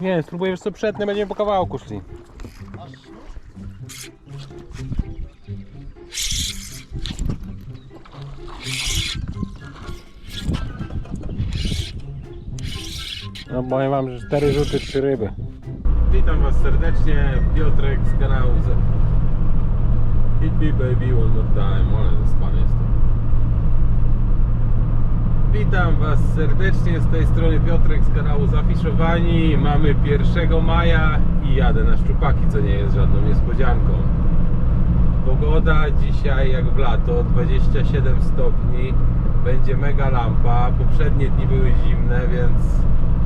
Nie, spróbuję wiesz co przetnę, będziemy po kawałku szli. No powiem wam, że cztery rzuty, trzy ryby. Witam was serdecznie, Piotrek z kanału Hit me baby one more time, ale Witam Was serdecznie z tej strony Piotrek z kanału Zafiszowani. Mamy 1 maja i jadę na szczupaki, co nie jest żadną niespodzianką. Pogoda dzisiaj jak w lato, 27 stopni, będzie mega lampa. Poprzednie dni były zimne, więc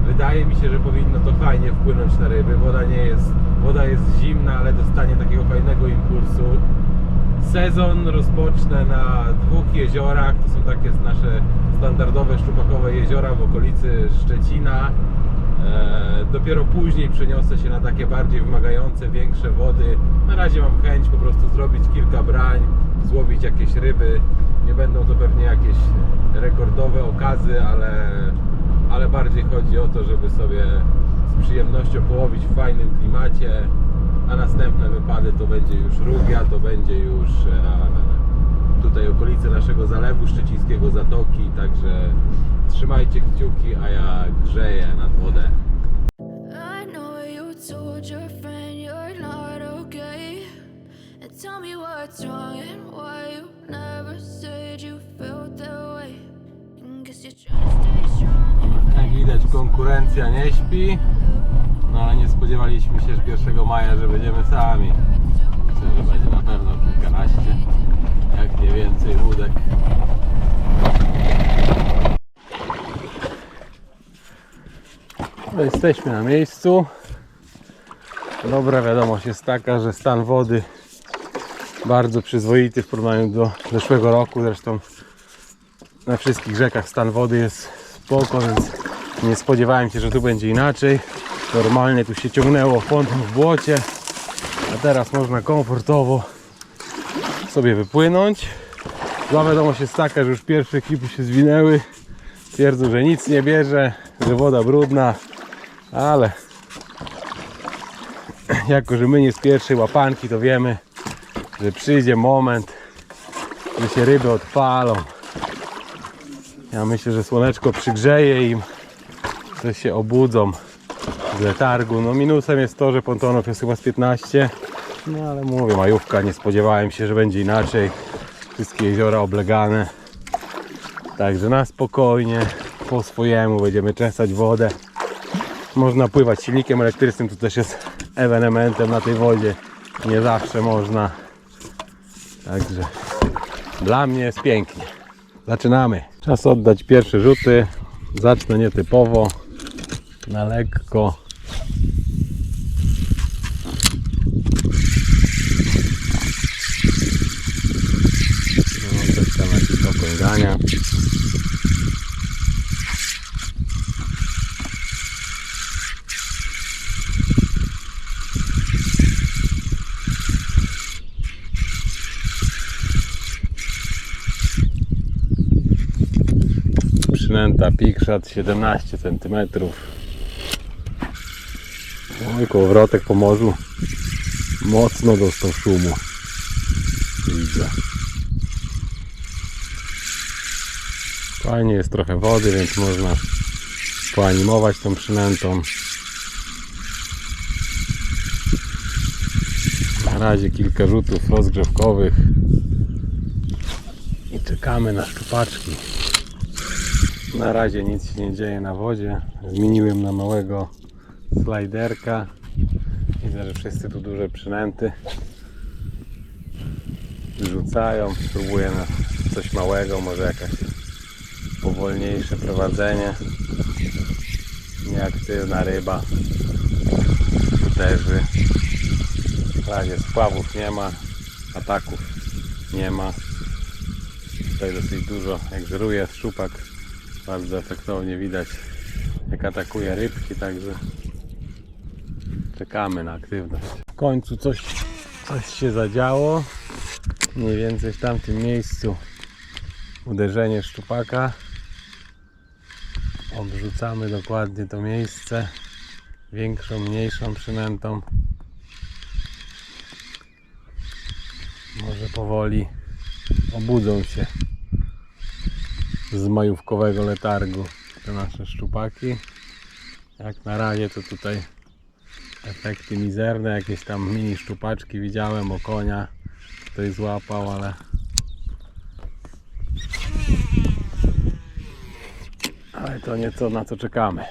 wydaje mi się, że powinno to fajnie wpłynąć na ryby. Woda nie jest, woda jest zimna, ale dostanie takiego fajnego impulsu. Sezon rozpocznę na dwóch jeziorach. To są takie nasze standardowe szczupakowe jeziora w okolicy Szczecina. E, dopiero później przeniosę się na takie bardziej wymagające, większe wody. Na razie mam chęć po prostu zrobić kilka brań, złowić jakieś ryby. Nie będą to pewnie jakieś rekordowe okazy, ale, ale bardziej chodzi o to, żeby sobie z przyjemnością połowić w fajnym klimacie a następne wypady to będzie już Rugia, to będzie już e, tutaj okolice naszego zalewu szczecińskiego Zatoki, także trzymajcie kciuki, a ja grzeję nad wodę. Tell me what's wrong and why you never said you felt that way. Guess you're trying to stay strong. Jak widać konkurencja nie śpi, no ale nie spodziewaliśmy się, że 1 maja, że będziemy sami. Myślę, że będzie na pewno kilkanaście, jak nie więcej łódek. No, Jesteśmy na miejscu. Dobra wiadomość jest taka, że stan wody bardzo przyzwoity w porównaniu do zeszłego roku. Zresztą na wszystkich rzekach stan wody jest spoko, więc nie spodziewałem się, że tu będzie inaczej. Normalnie tu się ciągnęło ponton w błocie, a teraz można komfortowo sobie wypłynąć. Zła wiadomość jest taka, że już pierwsze ekipy się zwinęły. Twierdzą, że nic nie bierze, że woda brudna, ale jako, że my nie z pierwszej łapanki, to wiemy, że przyjdzie moment, że się ryby odpalą. Ja myślę, że słoneczko przygrzeje im, że się obudzą z letargu. No minusem jest to, że pontonów jest chyba z 15. No ale mówię, majówka, nie spodziewałem się, że będzie inaczej. Wszystkie jeziora oblegane. Także na spokojnie, po swojemu będziemy czesać wodę. Można pływać silnikiem elektrycznym, to też jest ewenementem na tej wodzie. Nie zawsze można. Także dla mnie jest pięknie. Zaczynamy. Czas oddać pierwsze rzuty. Zacznę nietypowo, na lekko. No, coś tam jakieś opęgania. Przynęta Pikszat 17 cm. Oj, kołowrotek po morzu mocno dostał szumu. Widzę. Fajnie jest trochę wody, więc można poanimować tą przynętą. Na razie kilka rzutów rozgrzewkowych i czekamy na szczupaczki. Na razie nic się nie dzieje na wodzie. Zmieniłem na małego slajderka. Widzę, że wszyscy tu duże przynęty rzucają. Spróbuję na coś małego, może jakaś powolniejsze prowadzenie. Nieaktywna ryba. Uderzy. Na razie spławów nie ma, ataków nie ma. Tutaj dosyć dużo, jak żeruje szczupak, bardzo efektownie widać jak atakuje rybki, także czekamy na aktywność. W końcu coś, coś się zadziało. Mniej więcej w tamtym miejscu uderzenie szczupaka. Obrzucamy dokładnie to miejsce. większą, mniejszą przynętą. Może powoli obudzą się z majówkowego letargu te nasze szczupaki. Jak na razie to tutaj efekty mizerne, jakieś tam mini szczupaczki widziałem, o konia ktoś złapał, ale ale to nie to na co czekamy.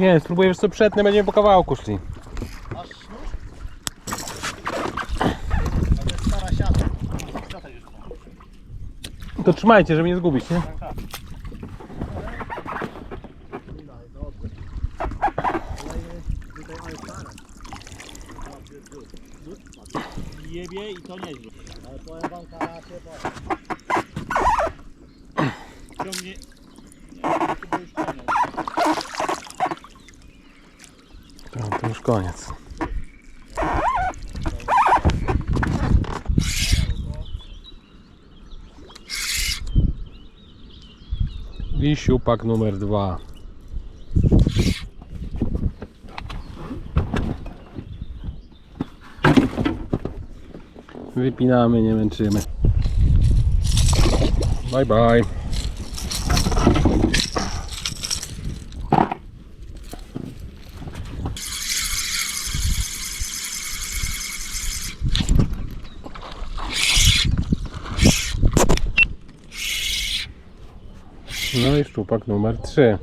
Nie, spróbujesz co przetnę, będziemy po kawałku szli. To jest stara siata. Już. To trzymajcie, żeby nie zgubić, nie? Jebie i to nieźle. Ale powiem wam karasie, bo... Ciągnie... Nie, to już koniec. To, to już koniec. I siupak numer dwa. Wypinamy, nie męczymy. Bye bye. No i szczupak numer 3.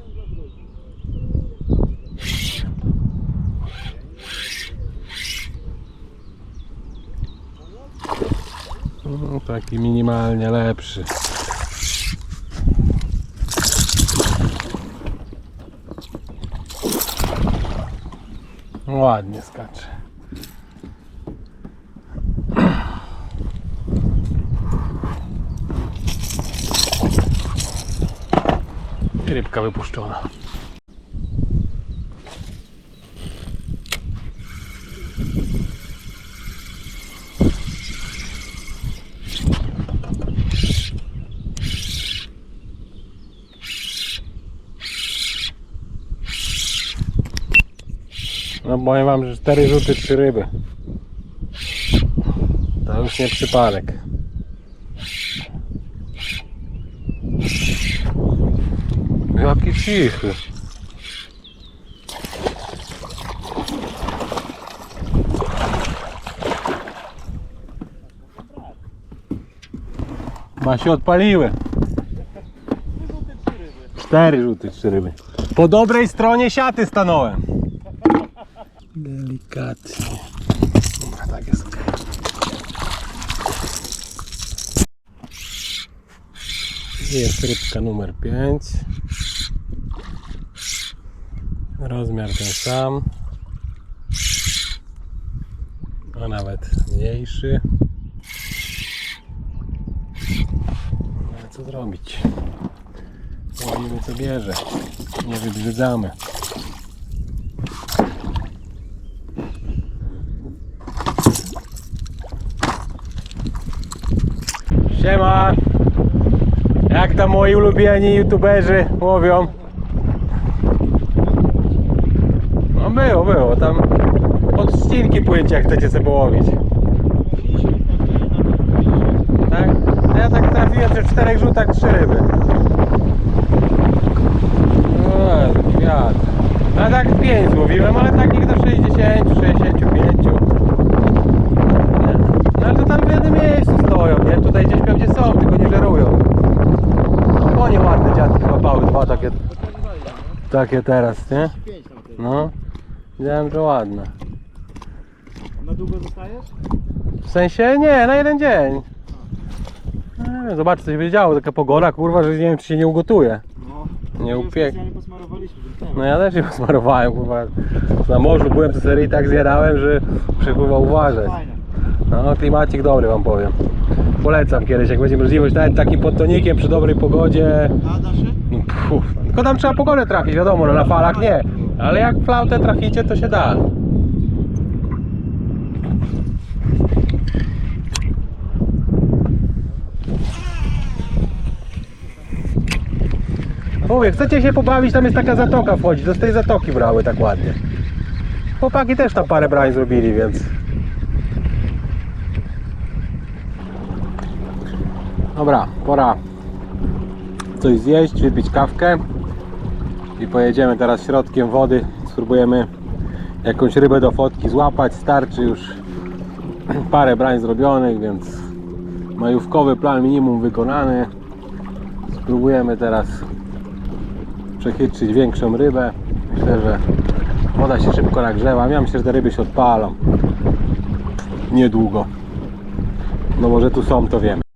No, taki minimalnie lepszy. Ładnie skacze. Rybka wypuszczona. No powiem wam, że cztery rzuty, trzy ryby. To już nie przypadek. Jaki cichy. Ma się odpaliły. Cztery rzuty, trzy ryby. Po dobrej stronie siaty stanąłem. Delikatnie. Dobra, tak jest ok. Jest rybka numer 5. Rozmiar ten sam. A nawet mniejszy. No Ale co zrobić? Łowimy co bierze. Nie wybrzydzamy. Siema! Jak tam moi ulubieni youtuberzy łowią? No było, było. Tam pod ścinki jak chcecie sobie połowić. Tak? A Ja tak trafiłem przy czterech rzutach trzy ryby. No, wiatr. A tak pięć łowiłem, ale takich do 60, 65. Nie. No ale to tam w jednym miejscu stoją, nie? Tutaj gdzieś pewnie są, tylko nie żerują. No konie ładne dziadki złapały, dwa takie, no. takie teraz, nie? No, widziałem, że ładne. Na długo zostajesz? W sensie nie, na jeden dzień. Nie wiem, Zobacz, co się będzie działo, taka pogoda, kurwa, że nie wiem, czy się nie ugotuje. No. Nie upiek. specjalnie posmarowaliśmy ten temat. No ja też się posmarowałem, kurwa. Na morzu byłem, to serii tak zjadałem, że przepływa uważać. Fajne. No, klimacik dobry wam powiem. Polecam kiedyś, jak będzie możliwość, nawet takim podtonikiem przy dobrej pogodzie. A da się? No, puf, Tylko tam trzeba pogodę trafić, wiadomo, no na falach nie. Ale jak flautę traficie, to się da. Mówię, chcecie się pobawić, tam jest taka zatoka wchodzi, to z tej zatoki brały tak ładnie. Chłopaki też tam parę brań zrobili, więc... Dobra, pora coś zjeść, wypić kawkę i pojedziemy teraz środkiem wody. Spróbujemy jakąś rybę do fotki złapać. Starczy już parę brań zrobionych, więc majówkowy plan minimum wykonany. Spróbujemy teraz przechytrzyć większą rybę. Myślę, że woda się szybko nagrzewa. Ja myślę, że te ryby się odpalą niedługo. No może tu są, to wiemy.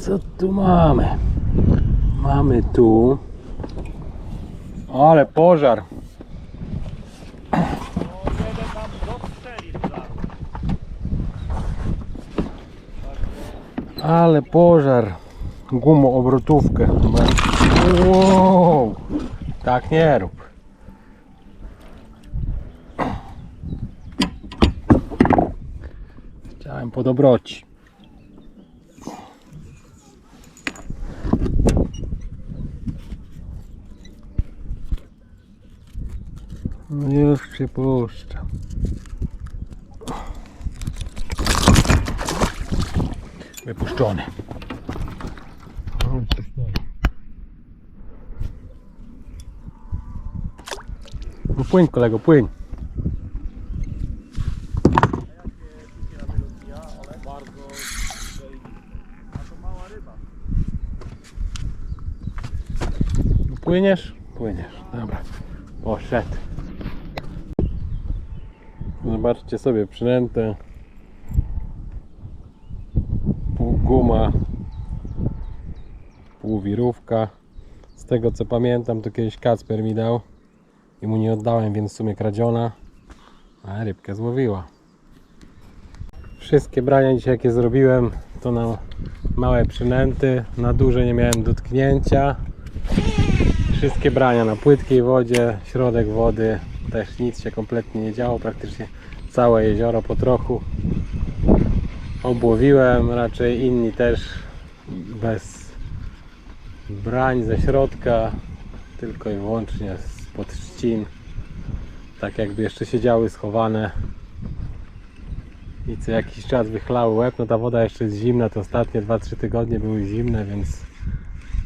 Co tu mamy? Mamy tu. Ale pożar. Ale pożar. Gumoobrotówkę. Wow. Tak nie rób. Chciałem po dobroci. No już się puszcza. Wypuszczony. Płyń kolego, płyń. Płyniesz? Płyniesz, dobra. Poszedł. Zobaczcie sobie przynętę. Pół guma. Pół wirówka. Z tego co pamiętam to kiedyś Kacper mi dał. I mu nie oddałem, więc w sumie kradziona. A rybkę złowiła. Wszystkie brania dzisiaj jakie zrobiłem to na małe przynęty. Na duże nie miałem dotknięcia. Wszystkie brania na płytkiej wodzie, środek wody, też nic się kompletnie nie działo, praktycznie całe jezioro po trochu obłowiłem, raczej inni też bez brań ze środka, tylko i wyłącznie spod trzcin, tak jakby jeszcze siedziały schowane i co jakiś czas wychlały łeb, no ta woda jeszcze jest zimna, te ostatnie 2-3 tygodnie były zimne, więc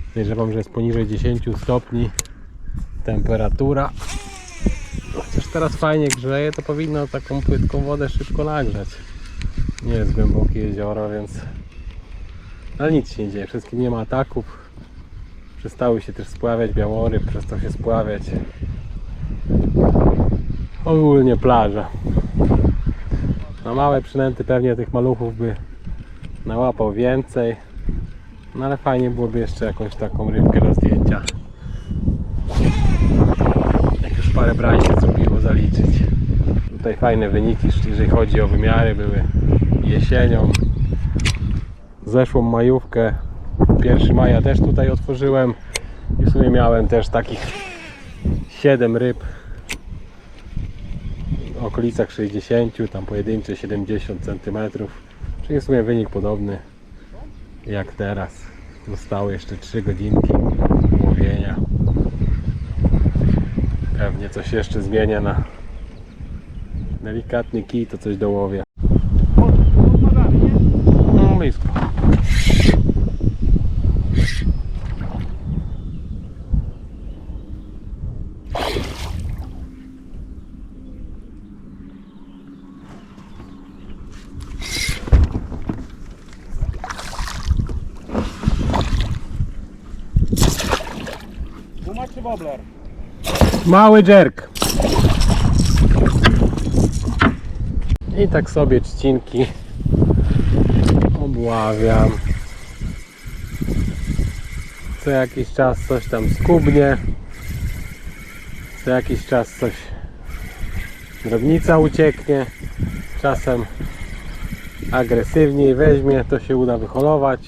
podejrzewam, że jest poniżej 10 stopni temperatura. Chociaż teraz fajnie grzeje, to powinno taką płytką wodę szybko nagrzać. Nie jest głębokie jezioro, więc... Ale nic się nie dzieje, wszystkim nie ma ataków. Przestały się też spławiać białoryb, przestał się spławiać. Ogólnie plaża. Na małe przynęty pewnie tych maluchów by nałapał więcej. No ale fajnie byłoby jeszcze jakąś taką rybkę do zdjęcia. Jak już parę brań się zrobiło zaliczyć. Tutaj fajne wyniki, jeżeli chodzi o wymiary, były jesienią. Zeszłą majówkę, 1 maja też tutaj otworzyłem i w sumie miałem też takich 7 ryb w okolicach 60, tam pojedyncze 70 cm, czyli w sumie wynik podobny jak teraz. Zostały jeszcze 3 godzinki łowienia. Pewnie coś jeszcze zmienię na delikatny kij, to coś dołowię. No blisko. Mały jerk. I tak sobie trzcinki obławiam. Co jakiś czas coś tam skubnie. Co jakiś czas coś drobnica ucieknie. Czasem agresywniej weźmie, to się uda wyholować.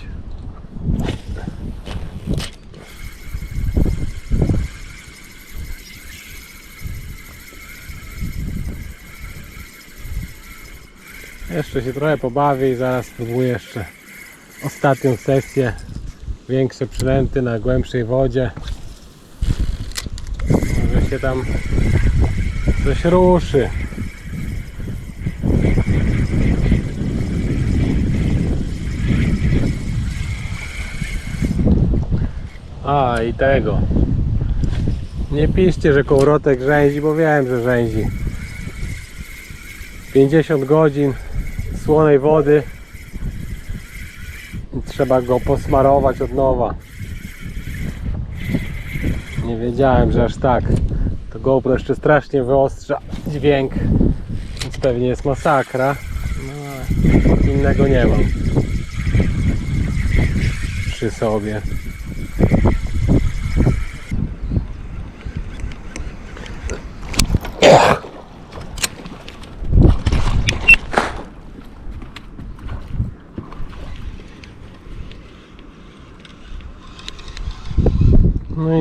Jeszcze się trochę pobawię i zaraz spróbuję jeszcze ostatnią sesję. Większe przynęty na głębszej wodzie. Może się tam coś ruszy. A i tego. Nie piszcie, że kołrotek rzęzi, bo wiem, że rzęzi. 50 godzin słonej wody. I Trzeba go posmarować od nowa. Nie wiedziałem, że aż tak. To GoPro jeszcze strasznie wyostrza dźwięk. Więc pewnie jest masakra. No, innego nie mam. Przy sobie.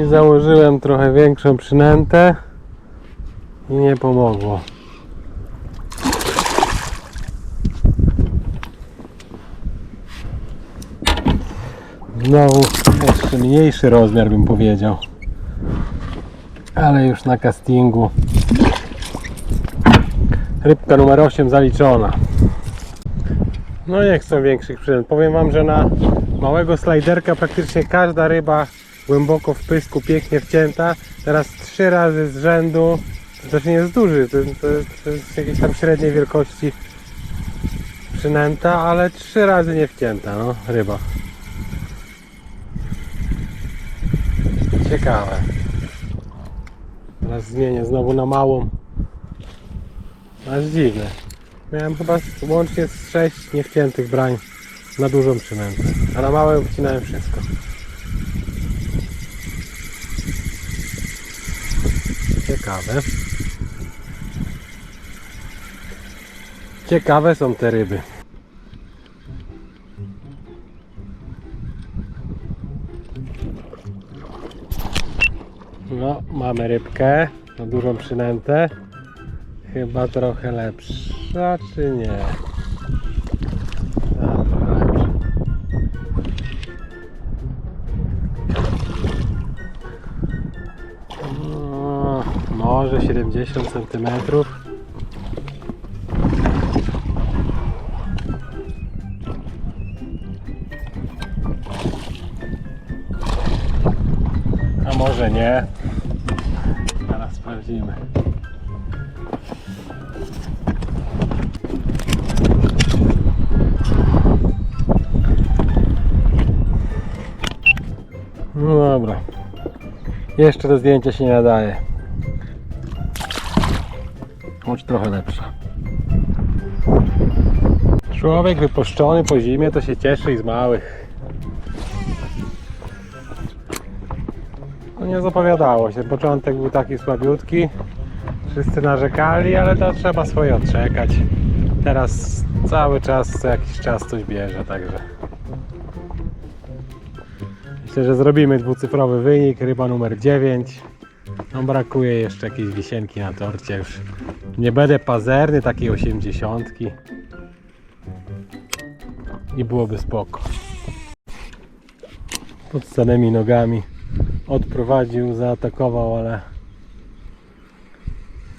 Założyłem trochę większą przynętę i nie pomogło. Znowu jeszcze mniejszy rozmiar bym powiedział. Ale już na castingu. Rybka numer 8 zaliczona. No nie chcę większych przynęt. Powiem Wam, że na małego slajderka praktycznie każda ryba głęboko w pysku, pięknie wcięta. Teraz trzy razy z rzędu, to też nie jest duży, to, to, to jest jakiejś tam średniej wielkości przynęta, ale trzy razy nie wcięta, no, ryba. Ciekawe. Teraz zmienię znowu na małą. Aż dziwne. Miałem chyba łącznie z 6 niewciętych brań na dużą przynętę, a na małe wcinałem wszystko. Ciekawe. Ciekawe są te ryby. No, mamy rybkę na dużą przynętę. Chyba trochę lepsza, czy nie? 70 cm. A może nie. Zaraz sprawdzimy. No dobra. Jeszcze to zdjęcie się nie nadaje. Choć trochę lepsza. Człowiek wypuszczony po zimie to się cieszy i z małych. No nie zapowiadało się. Początek był taki słabiutki. Wszyscy narzekali, ale to trzeba swoje odczekać. Teraz cały czas, co jakiś czas coś bierze, także. Myślę, że zrobimy dwucyfrowy wynik, ryba numer 9. No brakuje jeszcze jakiejś wisienki na torcie już. Nie będę pazerny, takiej 80. I byłoby spoko. Pod nogami odprowadził, zaatakował, ale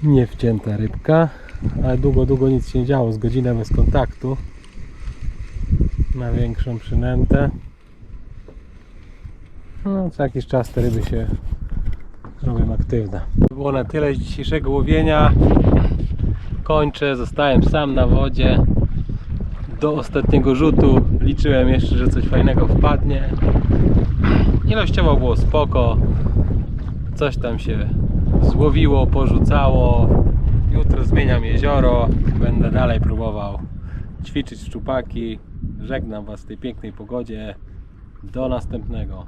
nie wcięta rybka. Ale długo, długo nic się nie działo, z godzinę bez kontaktu. Na większą przynętę. No, co jakiś czas te ryby się robią aktywne. To było na tyle z dzisiejszego łowienia. Kończę, zostałem sam na wodzie. Do ostatniego rzutu liczyłem jeszcze, że coś fajnego wpadnie. Ilościowo było spoko. Coś tam się złowiło, porzucało. Jutro zmieniam jezioro. Będę dalej próbował ćwiczyć szczupaki. Żegnam Was w tej pięknej pogodzie. Do następnego.